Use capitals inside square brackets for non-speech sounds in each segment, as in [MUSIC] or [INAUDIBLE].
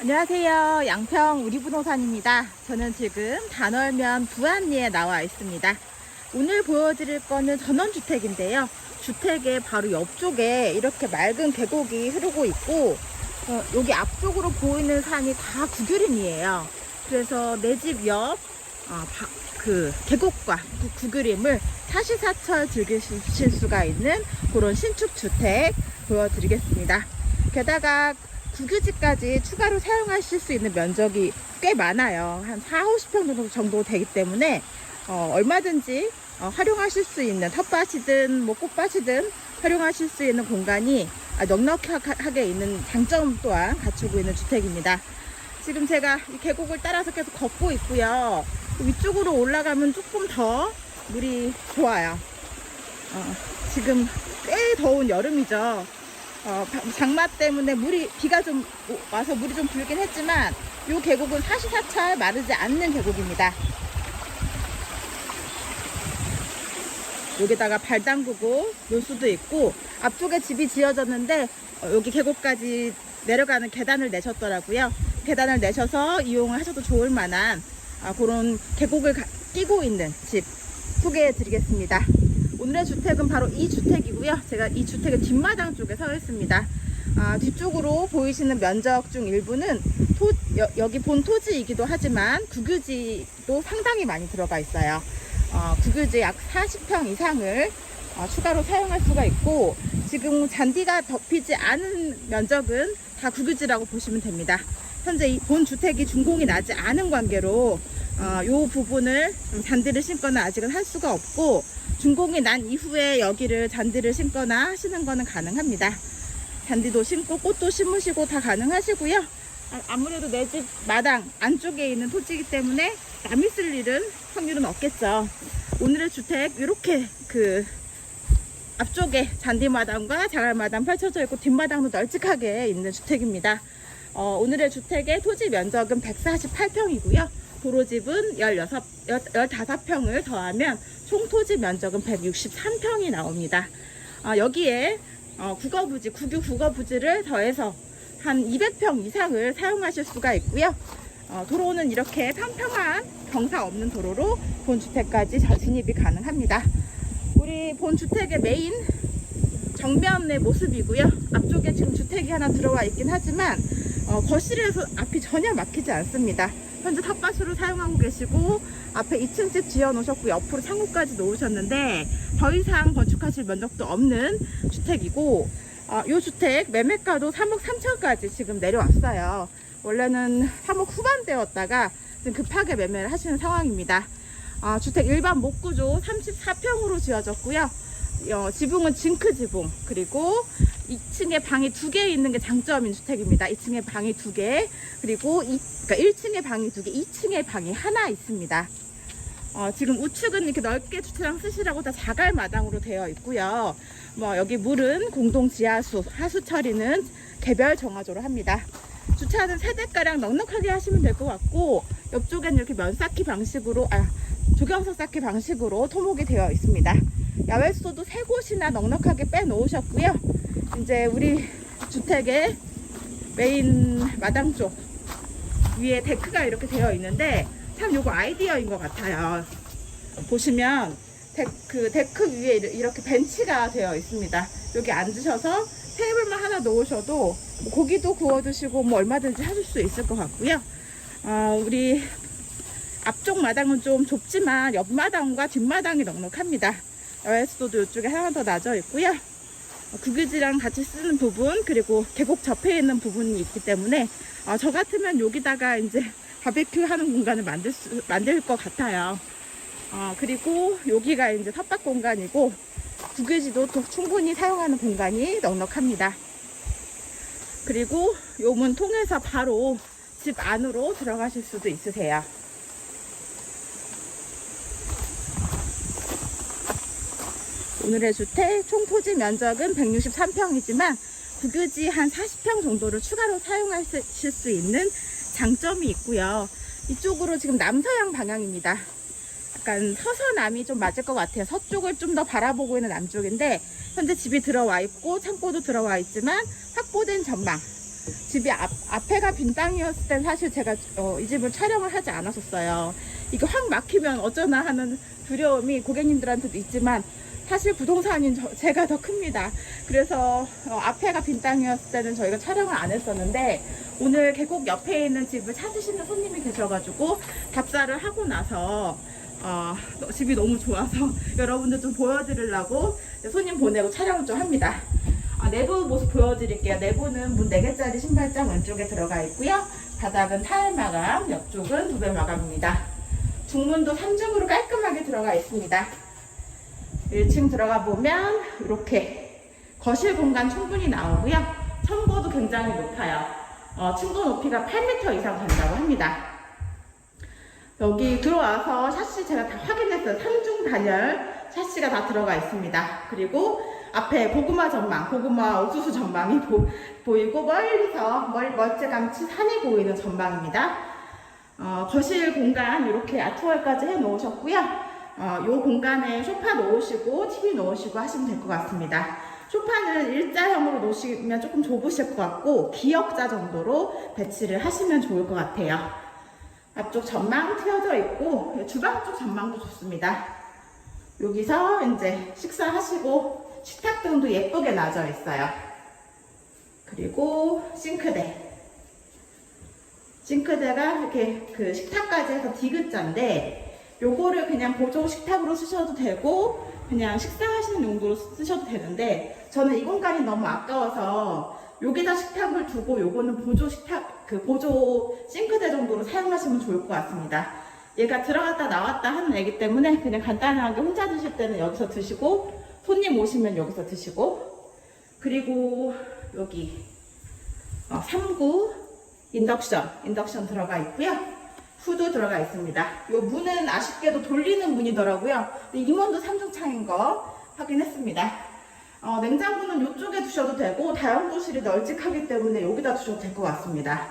안녕하세요. 양평 우리부동산입니다. 저는 지금 단월면 부안리에 나와 있습니다. 오늘 보여드릴 거는 전원주택인데요. 주택의 바로 옆쪽에 이렇게 맑은 계곡이 흐르고 있고 어, 여기 앞쪽으로 보이는 산이 다 구규림이에요. 그래서 내 집옆 어, 바- 그 계곡과 그 구규림을 사시사철 즐기실 수가 있는 그런 신축 주택 보여드리겠습니다. 게다가 국유지까지 추가로 사용하실 수 있는 면적이 꽤 많아요. 한 4, 50평 정도, 정도 되기 때문에 어, 얼마든지 어, 활용하실 수 있는 텃밭이든 뭐 꽃밭이든 활용하실 수 있는 공간이 아, 넉넉하게 있는 장점 또한 갖추고 있는 주택입니다. 지금 제가 이 계곡을 따라서 계속 걷고 있고요. 위쪽으로 올라가면 조금 더 물이 좋아요. 어, 지금 꽤 더운 여름이죠. 어, 바- 장마 때문에 물이 비가 좀 오- 와서 물이 좀 불긴 했지만 이 계곡은 사시사철 마르지 않는 계곡입니다. 여기다가 발 담그고 놀 수도 있고 앞쪽에 집이 지어졌는데 어, 여기 계곡까지 내려가는 계단을 내셨더라고요. 계단을 내셔서 이용을 하셔도 좋을 만한 아, 그런 계곡을 가- 끼고 있는 집 소개해 드리겠습니다. 오늘의 주택은 바로 이 주택이고요. 제가 이 주택의 뒷마당 쪽에 서 있습니다. 아, 뒤쪽으로 보이시는 면적 중 일부는 토- 여, 기 본 토지이기도 하지만 국유지도 상당히 많이 들어가 있어요. 어, 국유지 약 40평 이상을 어, 추가로 사용할 수가 있고 지금 잔디가 덮이지 않은 면적은 다 국유지라고 보시면 됩니다. 현재 이 본 주택이 준공이 나지 않은 관계로 어, 요 부분을 좀 잔디를 심거나 아직은 할 수가 없고 준공이 난 이후에 여기를 잔디를 심거나 하시는 거는 가능합니다. 잔디도 심고 꽃도 심으시고 다 가능하시고요. 아, 아무래도 내 집 마당 안쪽에 있는 토지이기 때문에 남이 쓸 일은 확률은 없겠죠. 오늘의 주택 이렇게 그 앞쪽에 잔디마당과 자갈마당 펼쳐져 있고 뒷마당도 널찍하게 있는 주택입니다. 어, 오늘의 주택의 토지 면적은 148평이고요. 도로집은 16, 15평을 더하면 총 토지 면적은 163평이 나옵니다. 어, 여기에 어, 국어부지, 국유 국어부지를 더해서 한 200평 이상을 사용하실 수가 있고요. 어, 도로는 이렇게 평평한 경사 없는 도로로 본 주택까지 저- 진입이 가능합니다. 우리 본 주택의 메인 정면의 모습이고요. 앞쪽에 지금 주택이 하나 들어와 있긴 하지만 어, 거실에서 앞이 전혀 막히지 않습니다. 현재 텃밭으로 사용하고 계시고 앞에 2층 집 지어 놓으셨고 옆으로 창고까지 놓으셨는데 더 이상 건축하실 면적도 없는 주택이고 어, 이 주택 매매가도 3억 3천까지 지금 내려왔어요. 원래는 3억 후반대였다가 지금 급하게 매매를 하시는 상황입니다. 어, 주택 일반 목구조 34평으로 지어졌고요. 어, 지붕은 징크 지붕 그리고 2층에 방이 두 개 있는 게 장점인 주택입니다. 2층에 방이 두 개, 그리고 이, 그러니까 1층에 방이 두 개, 2층에 방이 하나 있습니다. 어, 지금 우측은 이렇게 넓게 주차장 쓰시라고 다 자갈 마당으로 되어 있고요. 뭐 여기 물은 공동 지하수, 하수 처리는 개별 정화조로 합니다. 주차는 세대가량 넉넉하게 하시면 될 것 같고 옆쪽에는 이렇게 면 쌓기 방식으로 아 조경석 쌓기 방식으로 토목이 되어 있습니다. 야외 수도도 세 곳이나 넉넉하게 빼 놓으셨고요. 이제 우리 주택의 메인 마당 쪽 위에 데크가 이렇게 되어 있는데 참 요거 아이디어인 것 같아요. 보시면 데크, 데크 위에 이렇게 벤치가 되어 있습니다. 여기 앉으셔서 테이블만 하나 놓으셔도 뭐 고기도 구워 드시고 뭐 얼마든지 하실 수 있을 것 같고요. 어, 우리 앞쪽 마당은 좀 좁지만 옆마당과 뒷마당이 넉넉합니다. 야외 수도도 이쪽에 하나 더 나져 있고요. 어, 구기지랑 같이 쓰는 부분 그리고 계곡 접해 있는 부분이 있기 때문에 어, 저 같으면 여기다가 이제 바베큐 하는 공간을 만들 수, 만들 것 같아요. 어, 그리고 여기가 이제 텃밭 공간이고 구기지도 또 충분히 사용하는 공간이 넉넉합니다. 그리고 요 문 통해서 바로 집 안으로 들어가실 수도 있으세요. 오늘의 주택 총 토지 면적은 163평이지만 국유지 한 40평 정도를 추가로 사용하실 수 있는 장점이 있고요. 이쪽으로 지금 남서양 방향입니다. 약간 서서남이 좀 맞을 것 같아요. 서쪽을 좀 더 바라보고 있는 남쪽인데 현재 집이 들어와 있고 창고도 들어와 있지만 확보된 전망 집이 앞, 앞에가 빈 땅이었을 땐 사실 제가 어, 이 집을 촬영을 하지 않았었어요. 이게 확 막히면 어쩌나 하는 두려움이 고객님들한테도 있지만 사실 부동산인 저- 제가 더 큽니다. 그래서 어, 앞에가 빈 땅이었을 때는 저희가 촬영을 안 했었는데 오늘 계곡 옆에 있는 집을 찾으시는 손님이 계셔가지고 답사를 하고 나서 어, 집이 너무 좋아서 [LAUGHS] 여러분들 좀 보여드리려고 손님 보내고 촬영을 좀 합니다. 아, 내부 모습 보여드릴게요. 내부는 문 4개짜리 신발장 왼쪽에 들어가 있고요. 바닥은 타일 마감, 옆쪽은 도배 마감입니다. 중문도 3중으로 깔끔하게 들어가 있습니다. 1층 들어가 보면 이렇게 거실 공간 충분히 나오고요. 천고도 굉장히 높아요. 어, 층고 높이가 8m 이상 된다고 합니다. 여기 들어와서 샤시 제가 다 확인했어요. 3중 단열 샤시가 다 들어가 있습니다. 그리고 앞에 고구마 전망, 고구마 옥수수 전망이 보, 이고 멀리서 멀, 멀찌감치 산이 보이는 전망입니다. 어, 거실 공간 이렇게 아트월까지 해 놓으셨고요. 어, 요 공간에 소파 놓으시고 TV 놓으시고 하시면 될 것 같습니다. 소파는 일자형으로 놓으시면 조금 좁으실 것 같고 기역자 정도로 배치를 하시면 좋을 것 같아요. 앞쪽 전망 트여져 있고 주방 쪽 전망도 좋습니다. 여기서 이제 식사하시고 식탁 등도 예쁘게 놔져 있어요. 그리고 싱크대. 싱크대가 이렇게 그 식탁까지 해서 디귿자인데 요거를 그냥 보조 식탁으로 쓰셔도 되고 그냥 식사하시는 용도로 쓰셔도 되는데 저는 이 공간이 너무 아까워서 여기다 식탁을 두고 요거는 보조 식탁 그 보조 싱크대 정도로 사용하시면 좋을 것 같습니다. 얘가 들어갔다 나왔다 하는 애기 때문에 그냥 간단하게 혼자 드실 때는 여기서 드시고 손님 오시면 여기서 드시고 그리고 여기 어, 3구 인덕션 인덕션 들어가 있고요. 후도 들어가 있습니다. 이 문은 아쉽게도 돌리는 문이더라고요. 임원도 3중 창인 거 확인했습니다. 어, 냉장고는 이쪽에 두셔도 되고 다용도실이 널찍하기 때문에 여기다 두셔도 될 것 같습니다.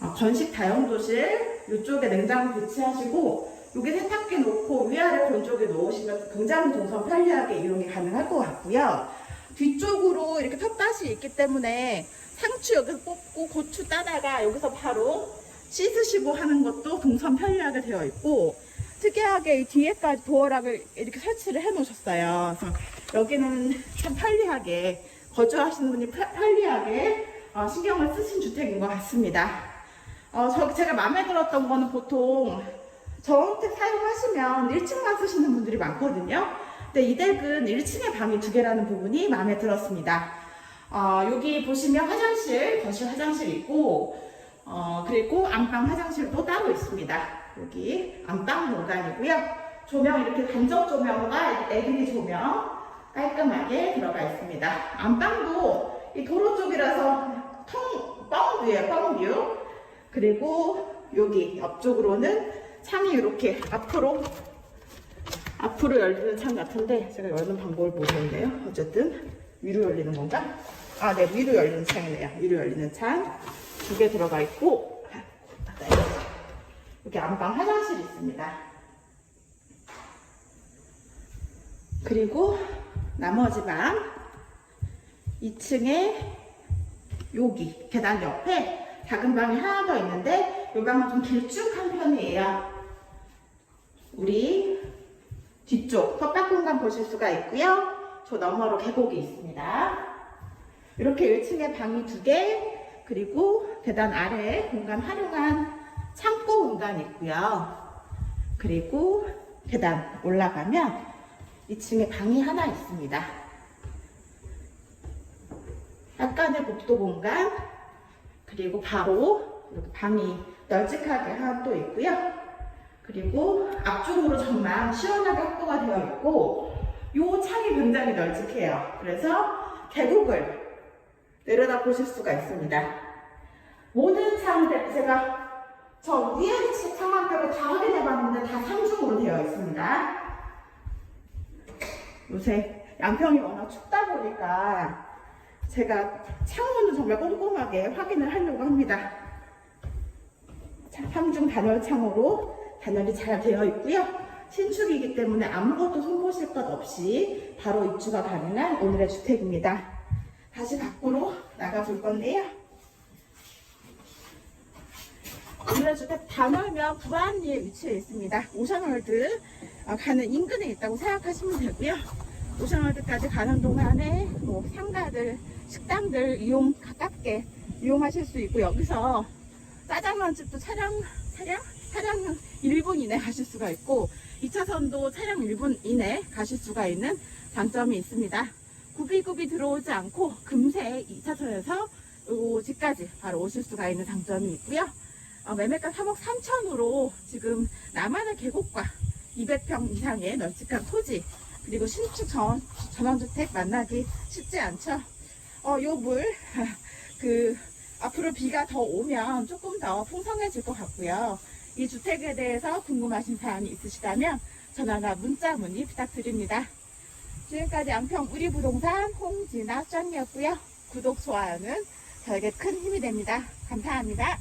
어, 건식 다용도실 이쪽에 냉장고 배치하시고 여기 세탁기 놓고 위아래 건조기 놓으시면 굉장히 동선 편리하게 이용이 가능할 것 같고요. 뒤쪽으로 이렇게 텃밭이 있기 때문에 상추 여기서 뽑고 고추 따다가 여기서 바로 씻으시고 하는 것도 동선 편리하게 되어 있고 특이하게 이 뒤에까지 도어락을 이렇게 설치를 해 놓으셨어요. 여기는 참 편리하게 거주하시는 분이 편- 편리하게 어, 신경을 쓰신 주택인 것 같습니다. 어, 저 제가 마음에 들었던 거는 보통 저택 사용하시면 1층만 쓰시는 분들이 많거든요. 근데 이 댁은 1층에 방이 두 개라는 부분이 마음에 들었습니다. 어, 여기 보시면 화장실, 거실 화장실 있고, 어, 그리고 안방 화장실도 따로 있습니다. 여기 안방 공간이고요. 조명 이렇게 간접 조명과 LED 조명 깔끔하게 들어가 있습니다. 안방도 이 도로 쪽이라서 통, 뻥뷰예요, 뻥뷰. 그리고 여기 옆쪽으로는 창이 이렇게 앞으로 앞으로 열리는 창 같은데 제가 여는 방법을 모르겠네요. 어쨌든 위로 열리는 건가? 아, 네, 위로 열리는 창이네요. 위로 열리는 창 두 개 들어가 있고 여기 안방 화장실 있습니다. 그리고 나머지 방 2층에 여기 계단 옆에 작은 방이 하나 더 있는데 이 방은 좀 길쭉한 편이에요. 우리 뒤쪽 텃밭 공간 보실 수가 있고요. 저 너머로 계곡이 있습니다. 이렇게 1층에 방이 두 개, 그리고 계단 아래 공간 활용한 창고 공간이 있고요. 그리고 계단 올라가면 2층에 방이 하나 있습니다. 약간의 복도 공간, 그리고 바로 이렇게 방이 널찍하게 하나 또 있고요. 그리고 앞쪽으로 전망 시원하게 확보가 되어 있고 이 창이 굉장히 널찍해요. 그래서 계곡을 내려다 보실 수가 있습니다. 모든 창들 제가 저 위에 창만 빼고 다 확인해 봤는데 다 3중으로 되어 있습니다. 요새 양평이 워낙 춥다 보니까 제가 창문을 정말 꼼꼼하게 확인을 하려고 합니다. 3중 단열 창으로 단열이 잘 되어 있고요. 신축이기 때문에 아무것도 손보실 것 없이 바로 입주가 가능한 오늘의 주택입니다. 다시 밖으로 나가 볼 건데요. 아, 문화주택 단월면 부안리에 위치해 있습니다. 오션월드 어, 가는 인근에 있다고 생각하시면 되고요. 오션월드까지 가는 동안에 뭐 상가들, 식당들 이용 가깝게 이용하실 수 있고 여기서 짜장면집도 차량, 차량? 차량 1분 이내 가실 수가 있고 2차선도 차량 1분 이내 가실 수가 있는 장점이 있습니다. 구비구비 들어오지 않고 금세 2차선에서 요 집까지 바로 오실 수가 있는 장점이 있고요. 어, 매매가 3억 3천으로 지금 남한의 계곡과 200평 이상의 널찍한 토지 그리고 신축 전, 전원주택 만나기 쉽지 않죠. 어, 요 물, [LAUGHS] 그, 앞으로 비가 더 오면 조금 더 풍성해질 것 같고요. 이 주택에 대해서 궁금하신 사항이 있으시다면 전화나 문자 문의 부탁드립니다. 지금까지 양평 우리부동산 홍진아 짱이었고요. 구독, 좋아요는 저에게 큰 힘이 됩니다. 감사합니다.